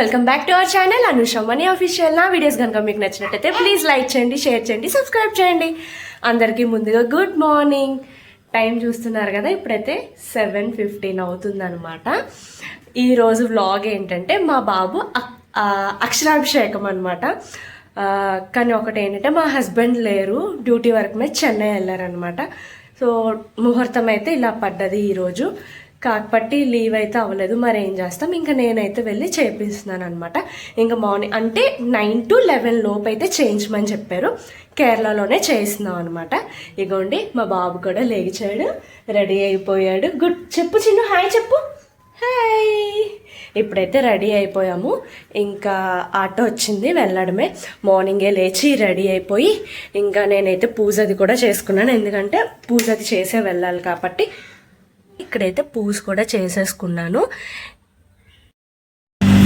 Welcome back to our channel Anusha official official నా videos కనుక మీకు నచ్చినట్టయితే ప్లీజ్ లైక్ చేయండి షేర్ చేయండి సబ్స్క్రైబ్ చేయండి. అందరికీ ముందుగా గుడ్ మార్నింగ్ టైం చూస్తున్నారు కదా ఇప్పుడైతే సెవెన్ ఫిఫ్టీన్ అవుతుందన్నమాట. ఈరోజు వ్లాగ్ ఏంటంటే మా బాబు అక్షరాభిషేకం అనమాట కానీ ఒకటి ఏంటంటే మా హస్బెండ్ లేరు డ్యూటీ వర్క్ మీద చెన్నై వెళ్ళారనమాట సో ముహూర్తం అయితే ఇలా పడ్డది ఈరోజు కాకపోతే లీవ్ అయితే అవ్వలేదు. మరి ఏం చేస్తాం? ఇంకా నేనైతే వెళ్ళి చేపిస్తున్నాను అనమాట ఇంకా మార్నింగ్ అంటే నైన్ టు లెవెన్ లోపు అయితే చేయించమని చెప్పారు. కేరళలోనే చేస్తున్నాం అనమాట ఇగోండి మా బాబు కూడా లేచాడు రెడీ అయిపోయాడు. గుడ్ చెప్పు చిన్న హాయ్ చెప్పు. హాయ్ ఇప్పుడైతే రెడీ అయిపోయాము. ఇంకా ఆటో వచ్చింది వెళ్ళడమే. మార్నింగే లేచి రెడీ అయిపోయి ఇంకా నేనైతే పూజది కూడా చేసుకున్నాను. ఎందుకంటే పూజది చేసే వెళ్ళాలి కాబట్టి ఇక్కడైతే పూజ కూడా చేసేసుకున్నాను.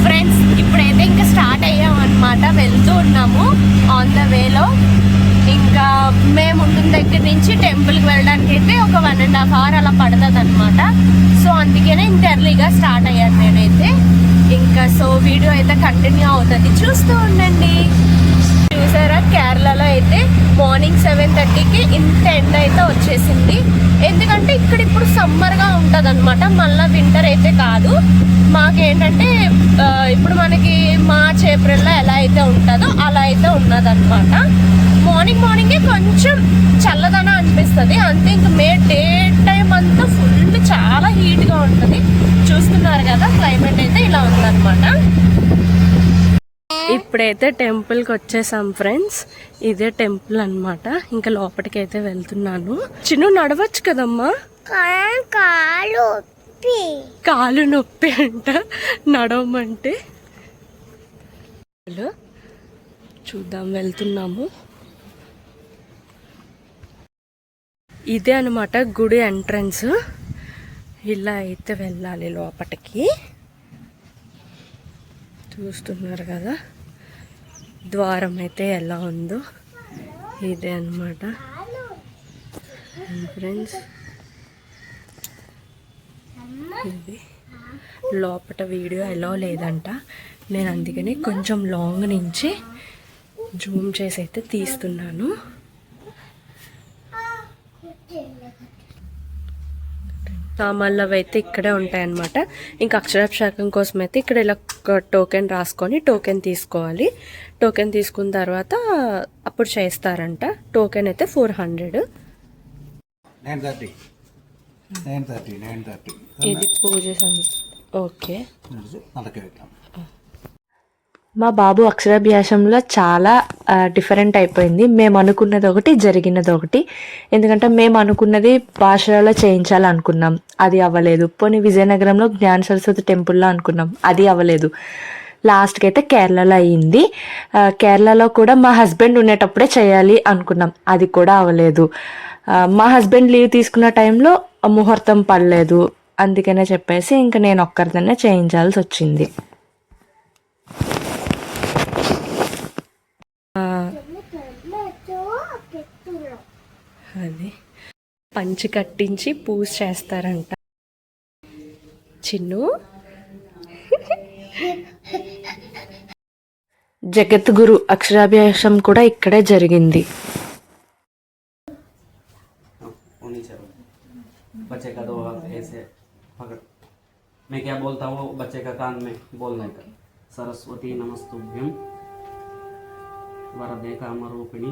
ఫ్రెండ్స్ ఇప్పుడైతే ఇంకా స్టార్ట్ అయ్యాము అనమాట వెళ్తూ ఉన్నాము. ఆన్ ద వేలో ఇంకా మేము ఉంటున్న దగ్గర నుంచి టెంపుల్కి వెళ్ళడానికి అయితే ఒక వన్ అండ్ హాఫ్ అవర్ అలా పడుతుంది అనమాట సో అందుకనే ఇంత ఎర్లీగా స్టార్ట్ అయ్యాను నేనైతే. ఇంకా సో వీడియో అయితే కంటిన్యూ అవుతుంది. చూస్తూ ఉండండి. చూసారా? కేరళలో అయితే మార్నింగ్ సెవెన్ థర్టీకి ఇంత ఎండ అయితే వచ్చేసింది. ఎందుకంటే ఇక్కడ ఇప్పుడు సమ్మర్గా ఉంటుంది అనమాట మళ్ళీ వింటర్ అయితే కాదు. మాకేంటంటే ఇప్పుడు మనకి మార్చ్ ఏప్రిల్లో ఎలా అయితే ఉంటుందో అలా అయితే ఉన్నదనమాట మార్నింగ్ మార్నింగే కొంచెం చల్లదనం అనిపిస్తుంది. అంతే ఇంక మే డే టైం అంతా ఫుల్ చాలా హీట్గా ఉంటుంది. చూస్తున్నారు కదా క్లైమేట్ అయితే ఇలా ఉందన్నమాట. ఇప్పుడైతే టెంపుల్కి వచ్చేసాం ఫ్రెండ్స్. ఇదే టెంపుల్ అన్నమాట. ఇంకా లోపలికి అయితే వెళ్తున్నాను. చిన్ను నడవచ్చు కదమ్మా? కాలు కాలు నొప్పి. అంట. నడవమంటే. చూద్దాం వెళ్తున్నాము. ఇదే అనమాట గుడి ఎంట్రన్స్. ఇలా అయితే వెళ్ళాలి లోపలికి చూస్తున్నారు కదా. ద్వారం అయితే ఎలా ఉందో ఇదే అనమాట ఫ్రెండ్స్ ఇది లోపల వీడియో ఎలా లేదంట. నేను అందుకని కొంచెం లాంగ్ నుంచి జూమ్ చేసి అయితే తీస్తున్నాను. సామాన్లు అవి అయితే ఇక్కడే ఉంటాయన్నమాట. ఇంకా అక్షరాభిషేకం కోసం అయితే ఇక్కడ ఇలా టోకెన్ రాసుకొని టోకెన్ తీసుకోవాలి. టోకెన్ తీసుకున్న తర్వాత అప్పుడు చేస్తారంట టోకెన్ అయితే ఫోర్ హండ్రెడ్ ఇది పూజ ఓకే. మా బాబు అక్షరాభ్యాసంలో చాలా డిఫరెంట్ అయిపోయింది. మేము అనుకున్నది ఒకటి జరిగినది ఒకటి. ఎందుకంటే మేము అనుకున్నది భాషలలో చేయించాలనుకున్నాం అది అవ్వలేదు. పోనీ విజయనగరంలో జ్ఞాన సరస్వతి టెంపుల్లో అనుకున్నాం. అది అవ్వలేదు. లాస్ట్కి అయితే కేరళలో అయ్యింది. కేరళలో కూడా మా హస్బెండ్ ఉండేటప్పుడే చేయాలి అనుకున్నాం. అది కూడా అవ్వలేదు. మా హస్బెండ్ లీవ్ తీసుకున్న టైంలో ముహూర్తం పడలేదు. అందుకనే చెప్పేసి ఇంకా నేను ఒక్కరిదనే చేయించాల్సి వచ్చింది. అది పంచి కట్టించి పూజ చేస్తారంట చిన్ను జగద్గురు అక్షరాభ్యాసం కూడా ఇక్కడే జరిగింది वो नीचे रहो बच्चे का दो हाथ ऐसे पकड़ मैं क्या बोलता हूँ वो बच्चे का कान में बोलने का सरस्वती नमस्तुभ्यम वरदे कामरूपिणी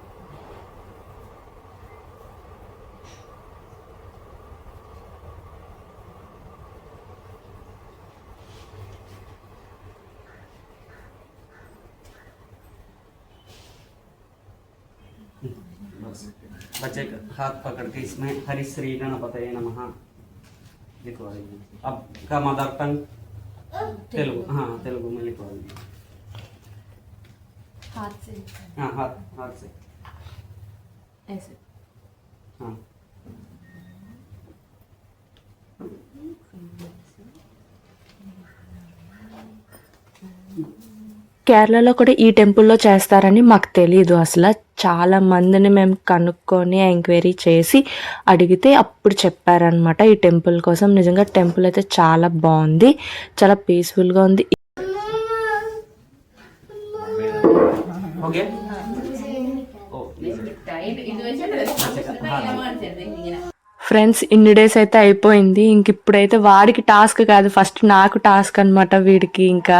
बच्चे का हाथ पकड़ के इसमें हरि श्री गणपतये नमः लिखवा दीजिए अब का मदर टंग तेलुगु हाँ तेलुगु में लिखवा दीजिए हाथ से। हाँ हाथ हाथ से। ऐसे। हाँ। కేరళలో కూడా ఈ టెంపుల్లో చేస్తారని మాకు తెలియదు అసలు చాలా మందిని మేము కనుక్కొని ఎంక్వైరీ చేసి అడిగితే అప్పుడు చెప్పారనమాట ఈ టెంపుల్ కోసం నిజంగా టెంపుల్ అయితే చాలా బాగుంది. చాలా పీస్ఫుల్గా ఉంది. ఫ్రెండ్స్ ఇన్ని డేస్ అయితే అయిపోయింది. ఇంక ఇప్పుడైతే వాడికి టాస్క్ కాదు. ఫస్ట్ నాకు టాస్క్ అనమాట వీడికి. ఇంకా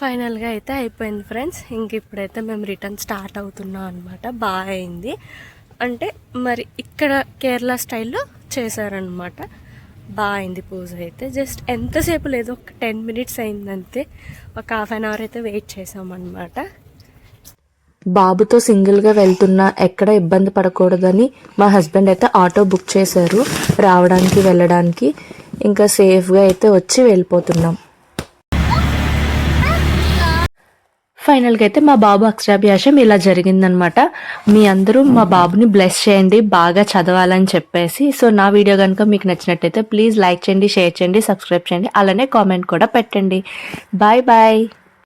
ఫైనల్గా అయితే అయిపోయింది ఫ్రెండ్స్. ఇంక ఇప్పుడైతే మేము రిటర్న్ స్టార్ట్ అవుతున్నాం అనమాట బాగా అయింది. అంటే మరి ఇక్కడ కేరళ స్టైల్లో చేశారనమాట బాగా అయింది పూజ అయితే. జస్ట్ ఎంతసేపు లేదు ఒక టెన్ మినిట్స్ అయిందంతే. ఒక హాఫ్ అన్ అవర్ అయితే వెయిట్ చేసామన్నమాట బాబుతో సింగిల్గా వెళ్తున్నా ఎక్కడ ఇబ్బంది పడకూడదని మా హస్బెండ్ అయితే ఆటో బుక్ చేశారు రావడానికి వెళ్ళడానికి. ఇంకా సేఫ్గా అయితే వచ్చి వెళ్ళిపోతున్నాం. ఫైనల్గా అయితే మా బాబు అక్షరాభ్యాసం ఇలా జరిగిందనమాట. మీ అందరూ మా బాబుని బ్లెస్ చేయండి బాగా చదవాలని చెప్పేసి. సో నా వీడియో కనుక మీకు నచ్చినట్టయితే ప్లీజ్ లైక్ చేయండి షేర్ చేయండి సబ్స్క్రైబ్ చేయండి అలానే కామెంట్ కూడా పెట్టండి. Bye bye.